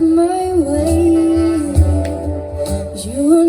my way. You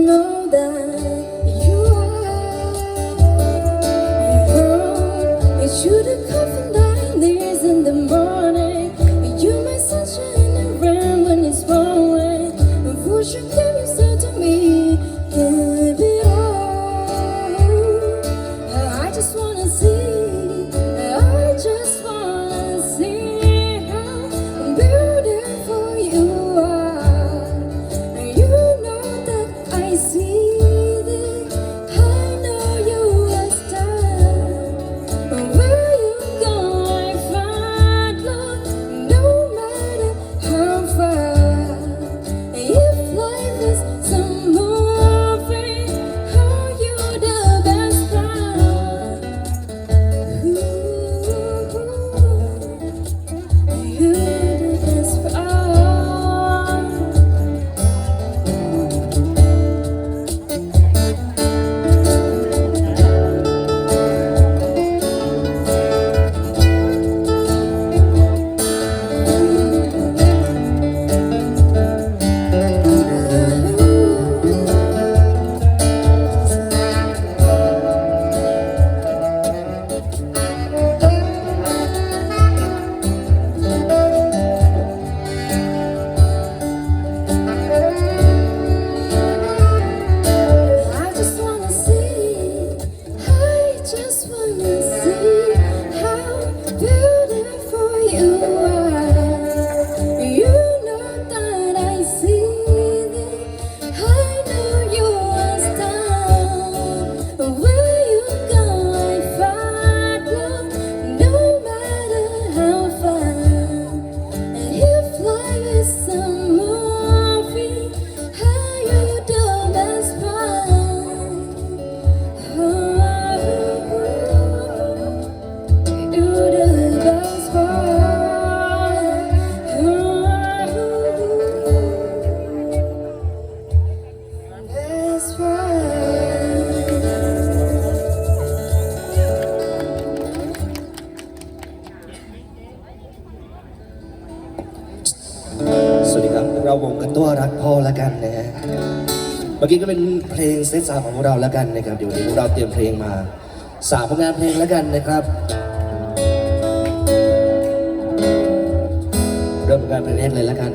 เราวงกันตัวรักพ่อละกันนะฮะเมื่อกี้ก็เป็นเพลงเซตสามของพวกเราแล้วกันนะครับเดี๋ยววันนี้พวกเราเตรียมเพลงมาสามผลงานเพลงแล้วกันนะครับ เริ่มผลงานเพลงแรกเลยแล้วกัน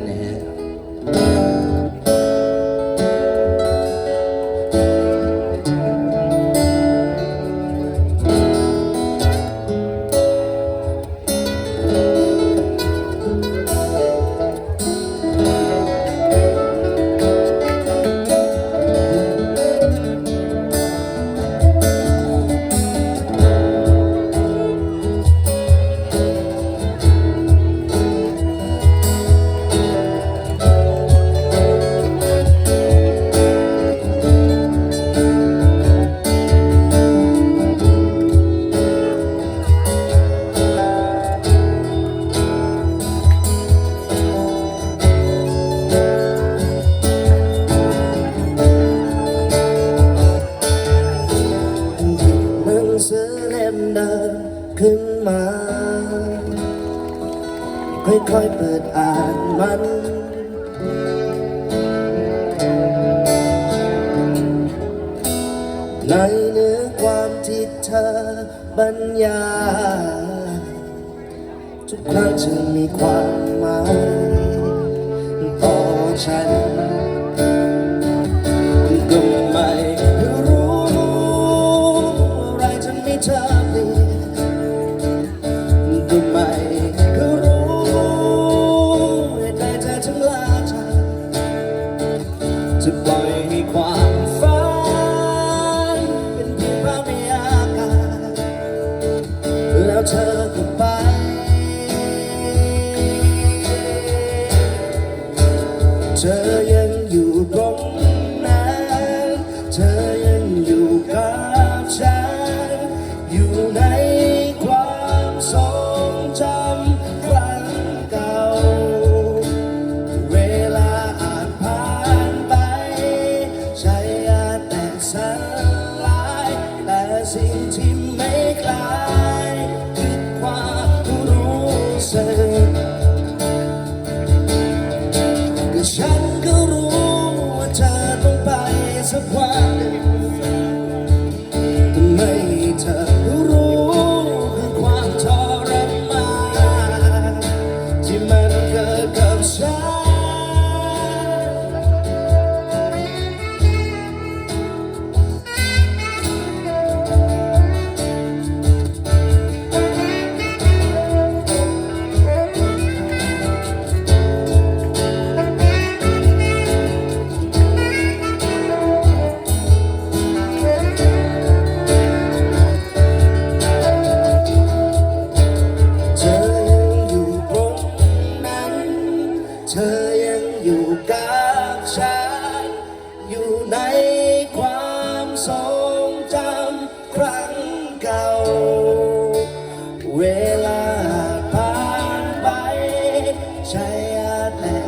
ขึ้นมา ค่อยๆเปิดอ่านมันในเนื้อความที่เธอบรรยายทุกครั้งจะมีความ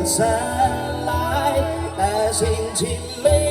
sunlight as intimate.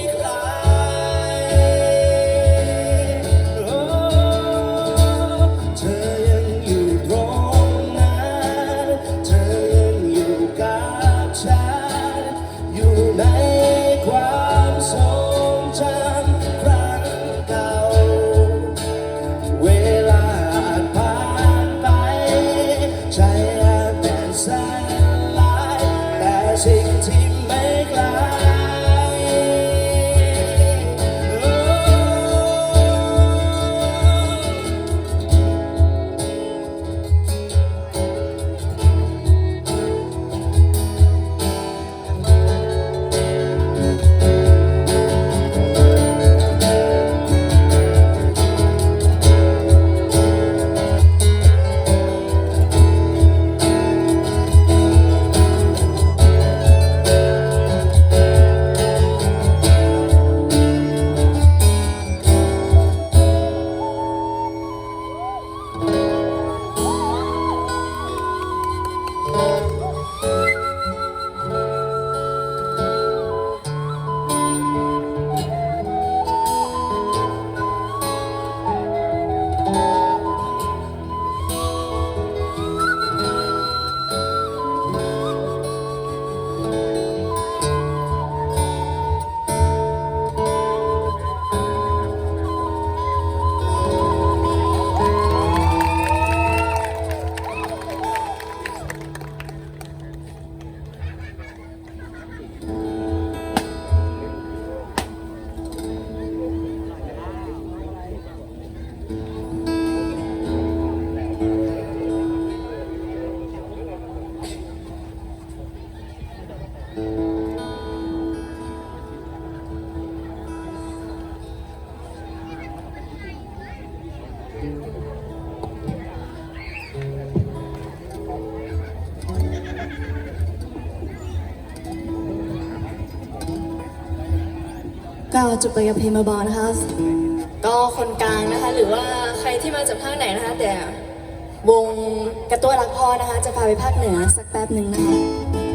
Thank. จบไปกับเพลงมาบอนะคะ ก็คนกลางนะคะ หรือว่าใครที่มาจากภาคไหนนะคะ แต่วงกระตัวรักพ่อนะคะ จะพาไปภาคเหนือสักแป๊บหนึ่งนะคะ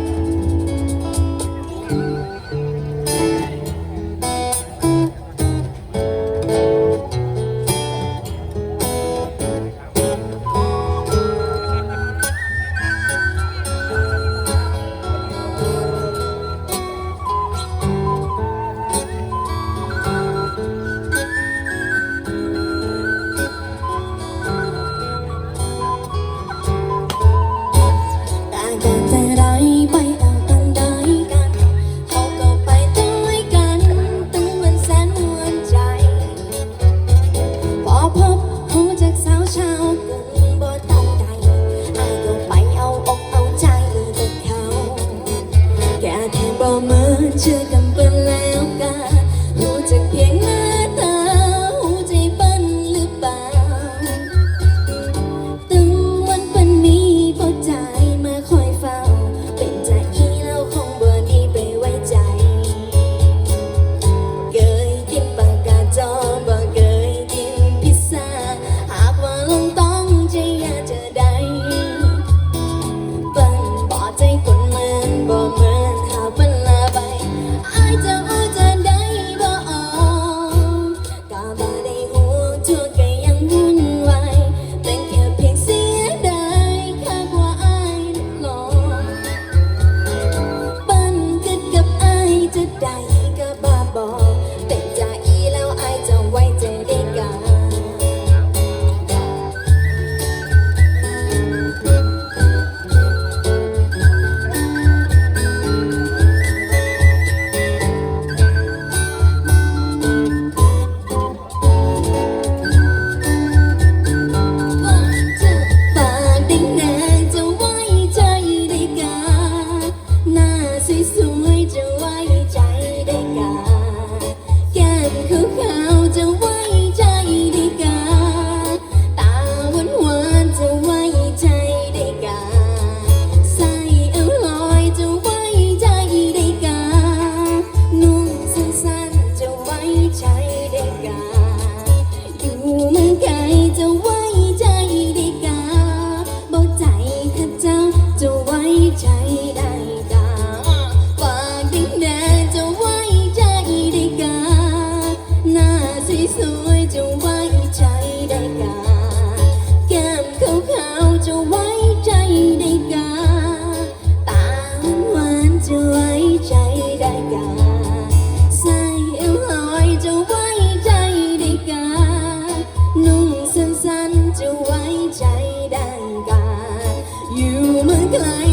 เ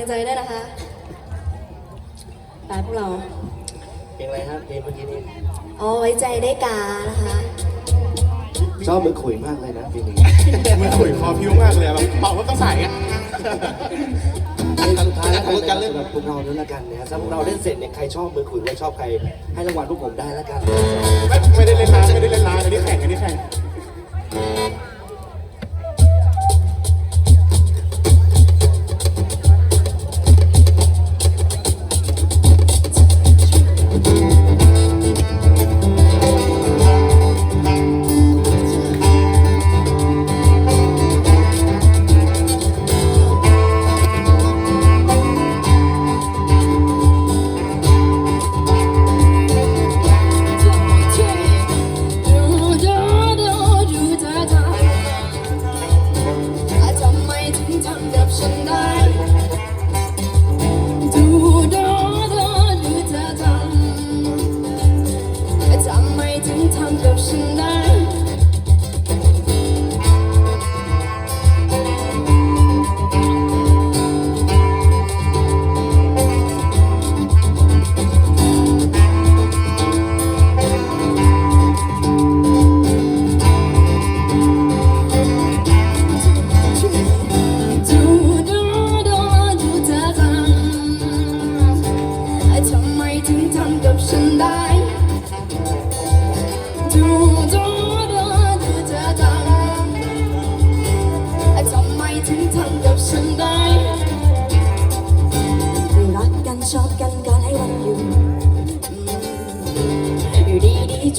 ลังใจได้นะคะไปพวกเรา เพลงอะไรครับเพลงเมื่อกี้นี้เอาไว้ใจได้กานะคะ ชอบมือขุยมากเลยนะเพลงนี้มันขุยคอพิ้วมากเลยอะแบบเป่าก็ต้องใส่อะ เพลงสุดท้ายแล้วกันกันนะเล่นสำหรับพวกเราด้วยละกันนะครับถ้าพวกเราเล่นเสร็จเนี่ยใครชอบมือขุยว่าชอบใครให้รางวัลพวกผมได้ละกัน ไม่ไม่ได้เล่นนานไม่ได้เล่นนานอันนี้แข่งอันนี้แข่ง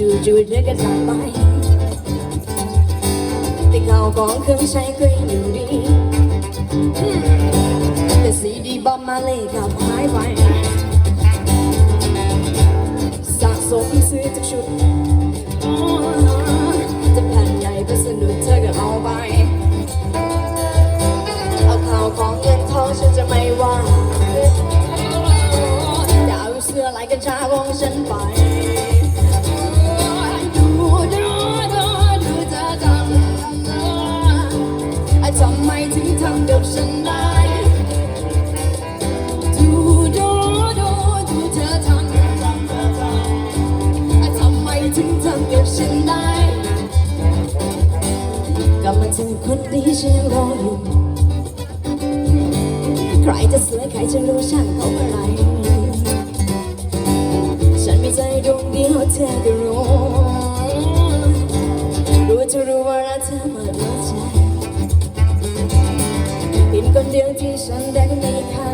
จู่ๆเธอก็จากไปแต่ข่าวของเครื่องใช้ก็ยังอยู่ดีแต่ซีดีบอมมาเลยกับหายไปสะสมซื้อจากชุดจะแผ่นใหญ่ก็สนุกเธอก็เอาไป เอาข่าวของเงินทองฉันจะไม่ว่าจะเอาเสื้อลายกัญชาของฉันไป เดียวที่ฉันได้มีค่า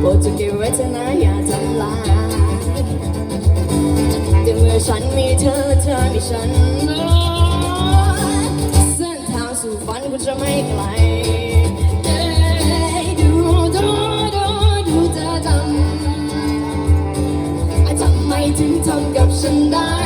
โปรดจะเก็บไว้เถอะนะอย่าทำลายแต่เมื่อฉันมีเธอและเธอมีฉัน เส้นทางสู่ฝันก็จะไม่ไกลดูดูดูดูเธอทำทำไมถึงทำกับฉันได้